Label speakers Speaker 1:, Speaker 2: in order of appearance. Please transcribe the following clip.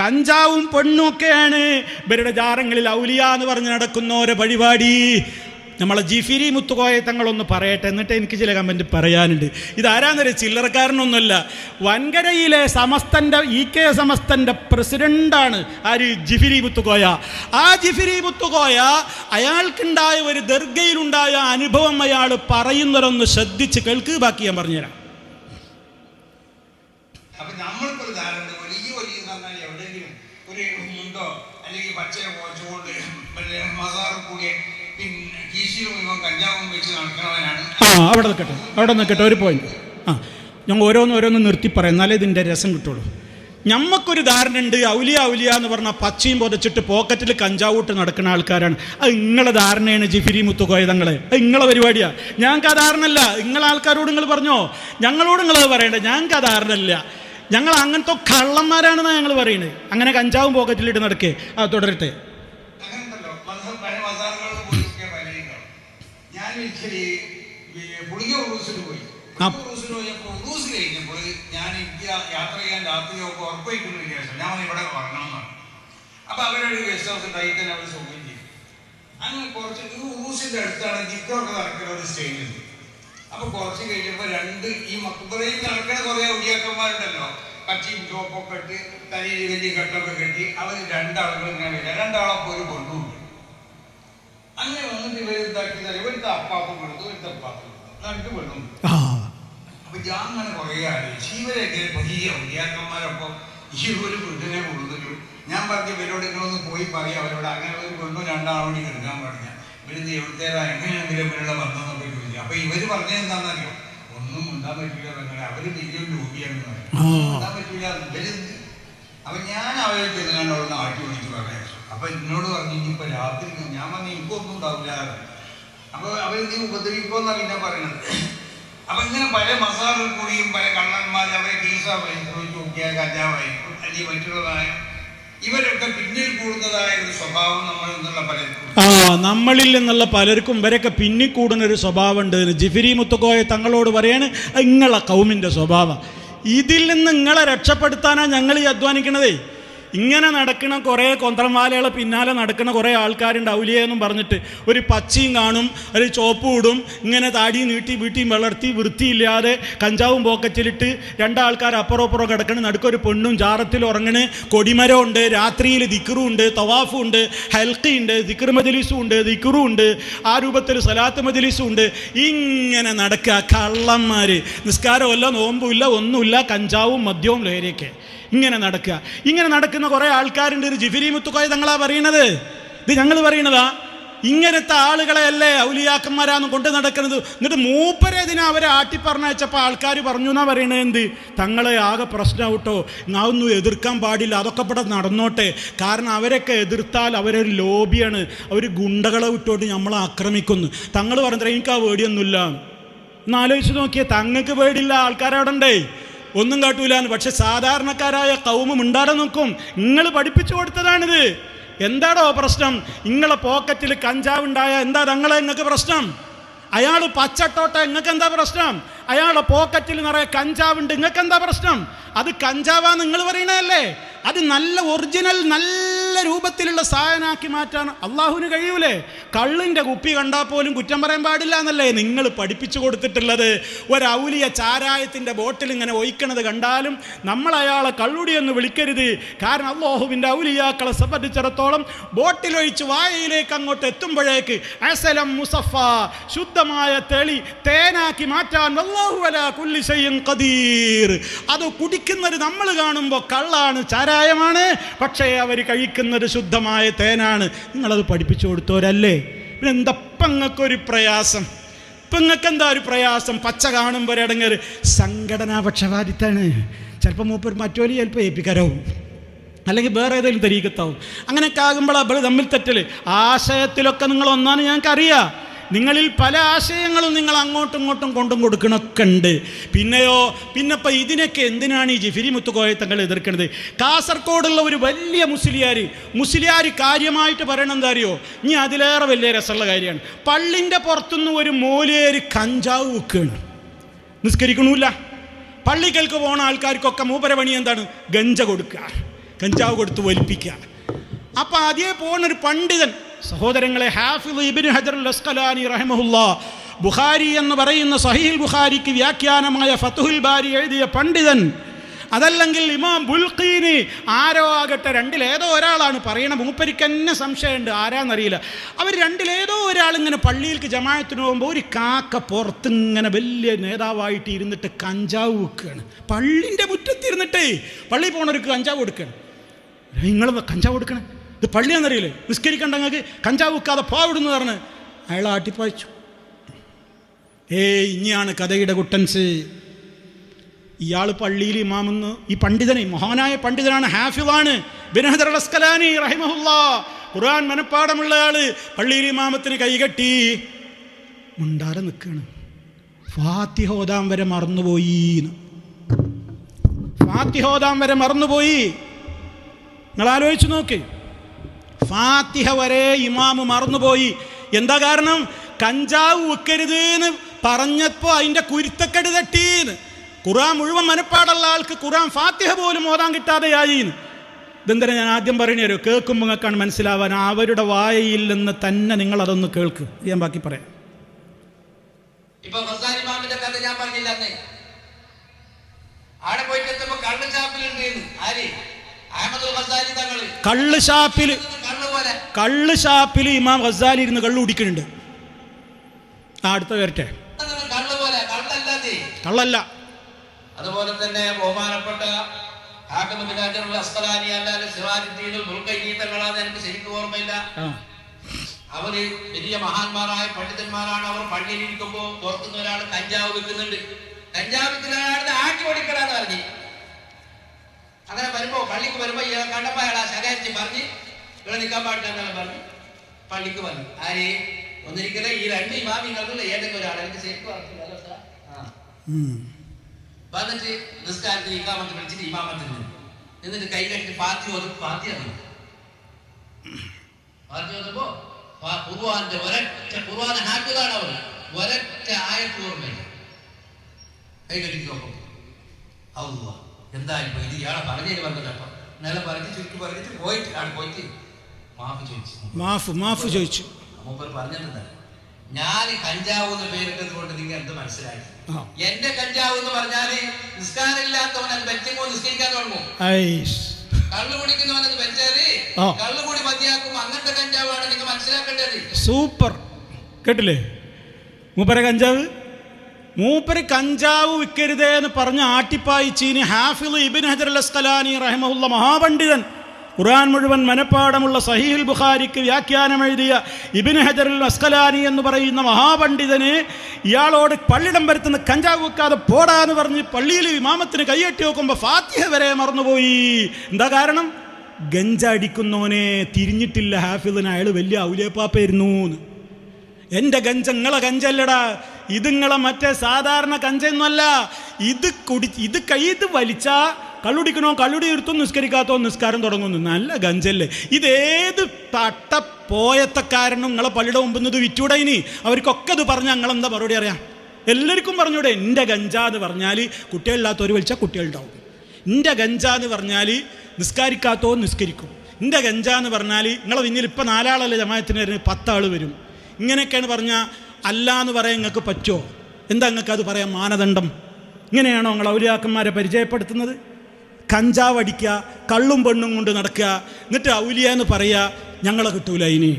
Speaker 1: കഞ്ചാവും പെണ്ണുമൊക്കെയാണ് ഇവരുടെ ജാറങ്ങളിൽ ഔലിയ എന്ന് പറഞ്ഞ് നടക്കുന്ന നടക്കുന്നോരെ പരിപാടി. നമ്മളെ ജിഫിരി മുത്തുകോയ തങ്ങളൊന്ന് പറയട്ടെ എന്നിട്ട് എനിക്ക് ചില കമന്റ് പറയാനുണ്ട്. ഇതാരാന്നൊരു ചില്ലറക്കാരനൊന്നുമല്ല. വൻകരയിലെ സമസ്തന്റെ ഇ കെ സമസ്തന്റെ പ്രസിഡന്റാണ് ആര്? ജിഫിരി മുത്തുകോയ. ആ ജിഫിരി മുത്തുകോയ അയാൾക്കുണ്ടായ ഒരു ദർഗയിലുണ്ടായ അനുഭവം അയാൾ പറയുന്നതൊന്ന് ശ്രദ്ധിച്ച് കേൾക്ക്. ബാക്കി ഞാൻ പറഞ്ഞുതരാം
Speaker 2: അപ്പൊ നമ്മൾക്കൊരു ധാരണ വലിയ വലിയ എന്ന് പറഞ്ഞാൽ എവിടെയെങ്കിലും ഒരു മുണ്ടോ അല്ലെങ്കിൽ പച്ചയോ പോച്ചുകൊണ്ട് പിന്നെ മസാറും കൂടി പിന്നെ കീശിയും മുഴുവൻ കഞ്ചാവും വെച്ച് നടക്കണവനാണ്
Speaker 1: ആ അവിടെ നിൽക്കട്ടെ. അവിടെ നിൽക്കട്ടെ. ഒരു പോയിന്റ് ആ ഞങ്ങൾ ഓരോന്ന് ഓരോന്ന് നിർത്തി പറയാം. എന്നാലേ ഇതിന്റെ രസം കിട്ടുള്ളൂ. ഞമ്മക്കൊരു ധാരണ ഉണ്ട്. ഔലിയ ഔലിയ എന്ന് പറഞ്ഞാൽ പച്ചയും പൊതച്ചിട്ട് പോക്കറ്റിൽ കഞ്ചാവൂട്ട് നടക്കുന്ന ആൾക്കാരാണ്. അത് നിങ്ങളെ ധാരണയാണ് ജിഫിരി മുത്തുകോയതങ്ങളെ അത് നിങ്ങളെ പരിപാടിയാണ് ഞങ്ങൾക്ക് ആ ധാരണല്ല നിങ്ങളെ ആൾക്കാരോട് നിങ്ങൾ പറഞ്ഞോ? ഞങ്ങളോട് നിങ്ങൾ പറയണ്ട? ഞങ്ങൾക്ക് ആ ധാരണല്ല ഞങ്ങൾ അങ്ങനത്തെ കള്ളന്മാരാണെന്നാണ് ഞങ്ങൾ പറയുന്നത് അങ്ങനെ കഞ്ചാവും പോക്കറ്റിലിട്ട് നടക്കേ. ആ തുടരട്ടെ.
Speaker 2: ഉറൂസ് കഴിഞ്ഞപ്പോൾ ഞാൻ എനിക്ക് യാത്ര ചെയ്യാൻ രാത്രിയൊക്കെ ഉറപ്പായിട്ടുണ്ട് വിചാരിച്ചു ഞാൻ ഇവിടെ ഉറങ്ങണമെന്നാണ് അപ്പൊ അവരൊരു ഗസ്റ്റ് ഹൗസ് ഉണ്ടായി തന്നെ അവർ ചെയ്തു അങ്ങനെ കുറച്ച് ഈ ഉറൂസിന്റെ അടുത്താണ് ജിക്കൊക്കെ നടക്കുന്ന ഒരു സ്റ്റേജ് ഉണ്ട് അപ്പൊ കുറച്ച് കഴിഞ്ഞപ്പോ രണ്ട് ഈ മക്കുബറയിൽ നടക്കുന്ന കുറെ ഒടിയാക്കന്മാരുണ്ടല്ലോ പച്ചയും ചോപ്പൊക്കെ ഇട്ട് തലയിൽ വലിയ കെട്ടൊക്കെ കെട്ടി അവർ രണ്ടാളുകൾ ഇങ്ങനെ വരിക രണ്ടാളൊപ്പം ഒരു കൊണ്ടുണ്ട് അങ്ങനെ വന്നിട്ട് ഇവർ ഇതാക്കി തരും ഒരുത്ത അപ്പാപ്പം കൊടുത്തു ഒരുത്ത അപ്പാപ്പം രണ്ട് പെണ്ണും അപ്പൊ ഞാൻ അങ്ങനെ കുറേ ആലോചിച്ചു ഇവരൊക്കെ വലിയ ഒടിയാക്കന്മാരൊപ്പം ഈ ഒരു വൃദ്ധനെ കൊടുത്തിട്ടു ഞാൻ പറഞ്ഞ ഇവരോട് നിങ്ങളൊന്ന് പോയി പറയാം. അവരോട് അങ്ങനെ ഒരു പെണ്ണും രണ്ടാളോടി എടുക്കാൻ പറഞ്ഞ. ഇവരിത് എവിടുത്തേതാ എങ്ങനെയെങ്കിലും ഇവരുടെ ബന്ധം എന്നൊക്കെ ചോദിച്ചു. അപ്പൊ ഇവർ പറഞ്ഞത് എന്താണെന്നറിയോ? ഒന്നും ഉണ്ടാൻ പറ്റില്ല പറഞ്ഞാൽ അവർ വലിയൊരു
Speaker 1: രോഗിയാണ്.
Speaker 2: ഉണ്ടാൻ പറ്റില്ല ഇവരെന്ത്? അപ്പൊ ഞാൻ അവരെ ചെന്നുകൊണ്ട് ആട്ടി വിളിച്ച് പറയാം അപ്പൊ എന്നോട് പറഞ്ഞു ഇനിയിപ്പോ രാത്രി ഞാൻ പറഞ്ഞു എനിക്കൊന്നും ഉണ്ടാവില്ല. അപ്പൊ അവർ നീ ഉപദ്രവിക്കുമെന്നാ പിന്നെ പറയുന്നത് അപ്പൊ ഇങ്ങനെ പല മസാറിൽ കൂടിയും പല കള്ളന്മാർ അവരെ കീസ പരിശോധിച്ച് നോക്കിയ കഞ്ചാവായിരിക്കും അല്ലെങ്കിൽ മറ്റുള്ളതായ ഇവരൊക്കെ പിന്നിൽ കൂടുന്നതായ ഒരു സ്വഭാവം നമ്മൾ എന്നുള്ള പലർക്കും.
Speaker 1: ആ നമ്മളിൽ നിന്നുള്ള പലർക്കും ഇവരൊക്കെ പിന്നിൽ കൂടുന്ന ഒരു സ്വഭാവം ഉണ്ട് ജിഫിരി മുത്തുക്കോയ തങ്ങളോട് പറയാണ് നിങ്ങളെ കൗമിന്റെ സ്വഭാവം. ഇതിൽ നിന്ന് നിങ്ങളെ രക്ഷപ്പെടുത്താനാണ് ഞങ്ങൾ ഈ അധ്വാനിക്കണതേ. ഇങ്ങനെ നടക്കുന്ന കുറേ കൊന്ത്രമാലകളെ പിന്നാലെ നടക്കുന്ന കുറേ ആൾക്കാരുണ്ട് ഔലിയെന്നും പറഞ്ഞിട്ട്. ഒരു പച്ചയും കാണും ഒരു ചോപ്പ് ഇടും ഇങ്ങനെ താടി നീട്ടി വീട്ടിയും വളർത്തി വൃത്തിയില്ലാതെ കഞ്ചാവും പോക്കറ്റിലിട്ട് രണ്ടാൾക്കാർ അപ്പുറം അപ്പുറം കിടക്കണ. നടുക്കൊരു പെണ്ണും ജാറത്തിൽ ഉറങ്ങണ്. കൊടിമരം ഉണ്ട് രാത്രിയിൽ ദിക്റും ഉണ്ട് തവാഫും ഉണ്ട് ഹൽക്കി ഉണ്ട് ദിക്കർ മജലിസും ഉണ്ട് ദിക്റും ഉണ്ട് ആ രൂപത്തിൽ സലാത്ത് മജലിസും ഉണ്ട് ഇങ്ങനെ നടക്കുക. കള്ളന്മാർ നിസ്കാരമല്ല നോമ്പുമില്ല ഒന്നുമില്ല കഞ്ചാവും മദ്യവും ലഹരിയൊക്കെ. ഇങ്ങനെ നടക്കുക. ഇങ്ങനെ നടക്കുന്ന കുറേ ആൾക്കാരുണ്ട്. ഒരു ജിഫിരി മുത്തുക്കോയ തങ്ങളാ പറയണത്. ഇത് ഞങ്ങൾ പറയണതാ ഇങ്ങനത്തെ ആളുകളെയല്ലേ ഔലിയാക്കന്മാരാന്ന് കൊണ്ട് നടക്കുന്നത്? എന്നിട്ട് മൂപ്പരെ ഇതിനെ അവരെ ആട്ടിപ്പറഞ്ഞയച്ചപ്പോൾ ആൾക്കാർ പറഞ്ഞു എന്നാ പറയണത് എന്ത്? തങ്ങളെ ആകെ പ്രശ്നമാവട്ടോ ഒന്നും എതിർക്കാൻ പാടില്ല. അതൊക്കെ ഇവിടെ നടന്നോട്ടെ. കാരണം അവരൊക്കെ എതിർത്താൽ അവരൊരു ലോബിയാണ്. അവർ ഗുണ്ടകളെ വിട്ടോട്ട് നമ്മളെ ആക്രമിക്കുന്നു. തങ്ങൾ പറഞ്ഞാൽ എനിക്ക് ആ പേടിയൊന്നുമില്ല. ഒന്ന് ആലോചിച്ച് നോക്കിയേ തങ്ങൾക്ക് പേടില്ല ആൾക്കാരവിടെ ഉണ്ടേ. ഒന്നും കാട്ടൂലാന്ന് പക്ഷെ സാധാരണക്കാരായ കൗമും ഉണ്ടാടെ നോക്കും. നിങ്ങൾ പഠിപ്പിച്ചു കൊടുത്തതാണിത്. എന്താടോ പ്രശ്നം? നിങ്ങളെ പോക്കറ്റിൽ കഞ്ചാവ് ഉണ്ടായ എന്താ തങ്ങളെ നിങ്ങൾക്ക് പ്രശ്നം? അയാൾ പച്ചട്ടോട്ട നിങ്ങൾക്ക് എന്താ പ്രശ്നം? അയാളെ പോക്കറ്റിൽ നിറയെ കഞ്ചാവുണ്ട് നിങ്ങൾക്ക് എന്താ പ്രശ്നം? അത് കഞ്ചാവാ നിങ്ങൾ പറയണതല്ലേ അത് നല്ല ഒറിജിനൽ നല്ല രൂപത്തിലുള്ള സാധനമാക്കി മാറ്റാൻ അള്ളാഹുവിന് കഴിയൂലേ? കള്ളിന്റെ കുപ്പി കണ്ടാൽ പോലും കുറ്റം പറയാൻ പാടില്ല എന്നല്ലേ നിങ്ങൾ പഠിപ്പിച്ചു കൊടുത്തിട്ടുള്ളത്? ഒരൗലിയ ചാരായത്തിന്റെ ബോട്ടിൽ ഇങ്ങനെ ഒഴിക്കണത് കണ്ടാലും നമ്മൾ അയാളെ കള്ളുടിയെന്ന് വിളിക്കരുത്. കാരണം അള്ളാഹുവിന്റെ ഔലിയാക്കളെ സംബന്ധിച്ചിടത്തോളം ബോട്ടിലൊഴിച്ച് വായയിലേക്ക് അങ്ങോട്ട് എത്തുമ്പോഴേക്ക് അസലം മുസഫ ശുദ്ധമായ തെളി തേനാക്കി മാറ്റാൻ അലാ കുല്ലി ചെയ്യും ഖദീർ. അത് കുടിക്കുന്നത് നമ്മൾ കാണുമ്പോൾ കള്ളാണ് ചാരായമാണ്. പക്ഷേ അവർ കഴിക്കുന്നത് ശുദ്ധമായ തേനാണ്. നിങ്ങളത് പഠിപ്പിച്ചു കൊടുത്തവരല്ലേ പിന്നെ എന്തപ്പം നിങ്ങൾക്കൊരു പ്രയാസം? ഇപ്പം നിങ്ങൾക്ക് എന്താ ഒരു പ്രയാസം? പച്ച കാണുമ്പോൾ ഒരടങ്ങർ സംഘടനാ പക്ഷപാതിത്താണ് ചിലപ്പോൾ മൂപ്പർ മറ്റോലി ചിലപ്പോൾ ഏൽപ്പിക്കാരാവും അല്ലെങ്കിൽ വേറെ ഏതെങ്കിലും തരീക്കത്താവും. അങ്ങനെയൊക്കെ ആകുമ്പോൾ അവർ തമ്മിൽ തെറ്റൽ ആശയത്തിലൊക്കെ നിങ്ങൾ ഒന്നാണ് ഞങ്ങൾക്കറിയാം. നിങ്ങളിൽ പല ആശയങ്ങളും നിങ്ങൾ അങ്ങോട്ടും ഇങ്ങോട്ടും കൊണ്ടും കൊടുക്കണമൊക്കെ ഉണ്ട് പിന്നെയോ പിന്നെ ഇപ്പം ഇതിനൊക്കെ എന്തിനാണ് ഈ ജിഫിരി മുത്തുകോയെ തങ്ങൾ എതിർക്കുന്നത് കാസർഗോഡുള്ള ഒരു വലിയ മുസ്ലിയാർ മുസ്ലിയാർ കാര്യമായിട്ട് പറയണം എന്താ അറിയോ ഇനി അതിലേറെ വലിയ രസമുള്ള കാര്യമാണ്. പള്ളിന്റെ പുറത്തുനിന്ന് ഒരു മൂലയേര് കഞ്ചാവ് വെക്കുകയാണ് നിസ്കരിക്കണമില്ല പള്ളികൾക്ക് പോണ ആൾക്കാർക്കൊക്കെ മൂപരപണി എന്താണ്? ഗഞ്ച കൊടുക്കുക. കഞ്ചാവ് കൊടുത്ത് വലിപ്പിക്കുക. അപ്പം അതേ പോണൊരു പണ്ഡിതൻ സഹോദരങ്ങളെ ഹാഫിദ് ഹജർ ബുഖാരി എന്ന് പറയുന്ന സഹീൽ ബുഖാരിക്ക് വ്യാഖ്യാനമായ ഫത്തുഹുൽ ബാരി എഴുതിയ പണ്ഡിതൻ അതല്ലെങ്കിൽ ഇമാം ബുൽഖീനി ആരോ ആകട്ടെ രണ്ടിലേതോ ഒരാളാണ് പറയണ മൂപ്പരിക്ക് തന്നെ സംശയമുണ്ട് ആരാന്നറിയില്ല. അവർ രണ്ടിലേതോ ഒരാൾ ഇങ്ങനെ പള്ളിയിലേക്ക് ജമായത്തിന് പോകുമ്പോൾ ഒരു കാക്ക പുറത്ത് ഇങ്ങനെ വലിയ നേതാവായിട്ട് ഇരുന്നിട്ട് കഞ്ചാവ് വെക്കുകയാണ് പള്ളിന്റെ മുറ്റത്തിരുന്നിട്ടേ പള്ളി പോണവർക്ക് കഞ്ചാവ് കൊടുക്കുകയാണ് നിങ്ങൾ കഞ്ചാവ് കൊടുക്കണേ? ഇത് പള്ളിയാണെന്നറിയില്ലേ? നിസ്കരിക്കണ്ട അങ്ങക്ക് കഞ്ചാവ് വെക്കാതെ പാവിടുന്നു പറഞ്ഞ് അയാൾ ആട്ടിപ്പായിച്ചു. ഏയ് ഇനിയാണ് കഥയുടെ കുട്ടൻസ്. ഇയാൾ പള്ളിയിൽ ഇമാമെന്ന് ഈ പണ്ഡിതനെ മഹാനായ പണ്ഡിതനാണ് ഹാഫിളാണ് ബിനഹദർ അസ്കലാനി റഹിമഹുല്ല. ഖുർആൻ മനപ്പാടമുള്ള ആൾ പള്ളിയിൽ ഇമാമത്തിന് കൈകെട്ടി മുണ്ടാരെ നിൽക്കുകയാണ് ഫാത്തിഹോദാം വരെ മറന്നുപോയി ഫാത്തിഹോദാം വരെ മറന്നുപോയി. നിങ്ങൾ ആലോചിച്ച് നോക്ക്. ഫാത്തിഹ വരെ ഇമാമ് മറന്നുപോയി. എന്താ കാരണം? കഞ്ചാവ് വെക്കരുത് എന്ന് പറഞ്ഞപ്പോൾ അതിന്റെ കുരുത്തക്കെട് തട്ടീന്ന്. ഖുറാൻ മുഴുവൻ മനപ്പാടുള്ള ആൾക്ക് ഖുറാൻ ഫാത്തിഹ പോലും ഓതാൻ കിട്ടാതെയായി ഇതെന്തിനാ ഞാൻ ആദ്യം പറയണോ? കേൾക്കുമ്പോൾ നിങ്ങൾക്കാണ് മനസ്സിലാവാൻ. അവരുടെ വായയിൽ നിന്ന് തന്നെ നിങ്ങൾ അതൊന്ന് കേൾക്ക്. ഞാൻ ബാക്കി പറയാം.
Speaker 3: ഇപ്പൊ ഇമാമിന്റെ കഥ ഞാൻ പറഞ്ഞില്ല അവിടെ പോയിട്ട് എത്തുമ്പോ കള്ള് ചാപ്പിലുണ്ട് ആര്?
Speaker 1: കള്ള് ഷാപ്പിൽ
Speaker 3: കള്ള്
Speaker 1: ഷാപ്പിൽ ഇമാം ഖസാലി ഇരുന്ന് കള്ള് കുടിക്കുന്നുണ്ട്. ആ അടുത്ത വരട്ടെ. കള്ളല്ല.
Speaker 3: അതുപോലെ തന്നെ ബഹുമാനപ്പെട്ട എനിക്ക് ശരിക്കും ഓർമ്മയില്ല. അവർ വലിയ മഹാന്മാരായ പണ്ഡിതന്മാരാണ്. അവർ പള്ളിയിൽ ഇരിക്കുമ്പോ പുറത്തുനിന്ന് ഒരാൾ കഞ്ചാവ് വെക്കുന്നുണ്ട് കഞ്ചാവ് വെക്കുന്ന ആട്ടി ഓടിക്കലാന്ന് പറഞ്ഞു അങ്ങനെ വരുമ്പോ പള്ളിക്ക് വരുമ്പോ ഇയാൾ കണ്ടപ്പോ അയാൾ ആ ശകാരിച്ച് പറഞ്ഞ് ഇവിടെ നിൽക്കാൻ പാടില്ല എന്നാണ് പറഞ്ഞു. പള്ളിക്ക് വന്നു. ആരെ? ഒന്നിരിക്കലെ ഈ രണ്ട് ഇമാമിങ്ങളിൽ ഏതൊക്കെ എനിക്ക് ശരിക്കും. വന്നിട്ട് നിസ്കാരത്തിന് ഇമാമത്ത് വിളിച്ചിട്ട് ഇമാമത്തിൽ നിന്ന്. എന്നിട്ട് കൈ കെട്ടി പാത്തി ഓതും പാത്തി അറിയും പാത്തി ഓതുമ്പോ ഖുർആന്റെ ഒരൊറ്റ ഖുർആൻ ഹാഫിദാണ് അവർ ഒരൊറ്റ ആയത്ത് ഓർമ്മയില്ല കൈ കെട്ടി നോക്കും. എന്തായാലും എന്താ ഇപ്പൊ ഇത്? ഇയാളെ പറഞ്ഞു അപ്പൊ. നേരെ പറഞ്ഞ് ചുരുക്കി പറഞ്ഞിട്ട് പോയിട്ട് ആണ് പോയിട്ട് മാഫ്
Speaker 1: മാഫ് ചോദിച്ചു.
Speaker 3: ഞാൻ കഞ്ചാവ് എന്ന് പേരിട്ടത് കൊണ്ട് നിങ്ങൾ എന്ത് മനസ്സിലാക്കി
Speaker 1: ആ.
Speaker 3: എന്റെ കഞ്ചാവ് എന്ന് പറഞ്ഞാൽ നിസ്കാരമില്ലാത്തവൻ അത് വെച്ചപ്പോ നിസ്കരിക്കാൻ തുടങ്ങും കള്ളു കുടിക്കുന്നവൻ അത്
Speaker 1: വെച്ചാൽ.
Speaker 3: കള്ളു കൂടി മതിയാക്കും. അങ്ങനത്തെ കഞ്ചാവാണ് നിങ്ങൾ മനസ്സിലാക്കേണ്ടത്.
Speaker 1: സൂപ്പർ. കേട്ടില്ലേ? മൂപ്പര കഞ്ചാവ്? മൂപ്പര് കഞ്ചാവ് വിൽക്കരുതേ എന്ന് പറഞ്ഞ് ആട്ടിപ്പായിച്ചീനി ഹാഫിൾ ഇബിൻ ഹജർ അസ്കലാനി റഹമുല്ല മഹാപണ്ഡിതൻ ഖുർആൻ മുഴുവൻ മനപ്പാടമുള്ള സഹീൽ ബുഖാരിക്ക് വ്യാഖ്യാനം എഴുതിയ ഇബിൻ ഹജറുൽ അസ്കലാനി എന്ന് പറയുന്ന മഹാപണ്ഡിതന് ഇയാളോട് പള്ളിടം വരുത്തുന്ന കഞ്ചാവ് വെക്കാതെ പോടാന്ന് പറഞ്ഞ് പള്ളിയിൽ ഇമാമത്തിന് കൈയെട്ടി വെക്കുമ്പോൾ ഫാത്തിഹ വരെ മറന്നുപോയി. എന്താ കാരണം? ഗഞ്ച അടിക്കുന്നവനെ തിരിഞ്ഞിട്ടില്ല ഹാഫിദിന്. അയാൾ വലിയ ഔലേപ്പാപ്പായിരുന്നു എന്റെ ഗഞ്ച നിങ്ങളെ ഗഞ്ചല്ലടാ. ഇത് നിങ്ങളെ മറ്റേ സാധാരണ കഞ്ചൊന്നുമല്ല ഇത് കുടി ഇത് കൈ ഇത് വലിച്ചാ കള്ളുടിക്കണോ കള്ളുടി നിർത്തും നിസ്കരിക്കാത്തോ നിസ്കാരം തുടങ്ങുന്നു. നല്ല ഗഞ്ചല്ലേ. ഇതേത് തട്ട പോയത്തക്കാരനും നിങ്ങളെ പള്ളിയുടെ മുമ്പിൽ ഇത് വിറ്റൂടെ ഇനി? അവർക്കൊക്കെ ഇത് പറഞ്ഞ ഞങ്ങളെന്താ മറുപടി അറിയാം? എല്ലാവർക്കും പറഞ്ഞൂടെ എന്റെ ഗഞ്ച എന്ന് പറഞ്ഞാൽ കുട്ടികളില്ലാത്തവർ വലിച്ചാൽ കുട്ടികളുണ്ടാവും. എന്റെ ഗഞ്ച എന്ന് പറഞ്ഞാൽ നിസ്കാരിക്കാത്തോ നിസ്കരിക്കും. എന്റെ ഗഞ്ച എന്ന് പറഞ്ഞാൽ നിങ്ങളെ പിന്നിൽ ഇപ്പം നാലാളല്ലേ ജമായത്തിന് വരുന്നത് പത്താൾ വരും. ഇങ്ങനെയൊക്കെയാണ് പറഞ്ഞാൽ അല്ല എന്ന് പറയാൻ നിങ്ങൾക്ക് പറ്റുമോ എന്താ നിങ്ങൾക്ക് അത് പറയാൻ മാനദണ്ഡം? ഇങ്ങനെയാണോ നിങ്ങൾ ഔലിയാക്കന്മാരെ പരിചയപ്പെടുത്തുന്നത്? കഞ്ചാവ് അടിക്കുക കള്ളും പെണ്ണും കൊണ്ട് നടക്കുക എന്നിട്ട് ഔലിയ എന്ന് പറയുക ഞങ്ങളെ കിട്ടൂല ഇനി.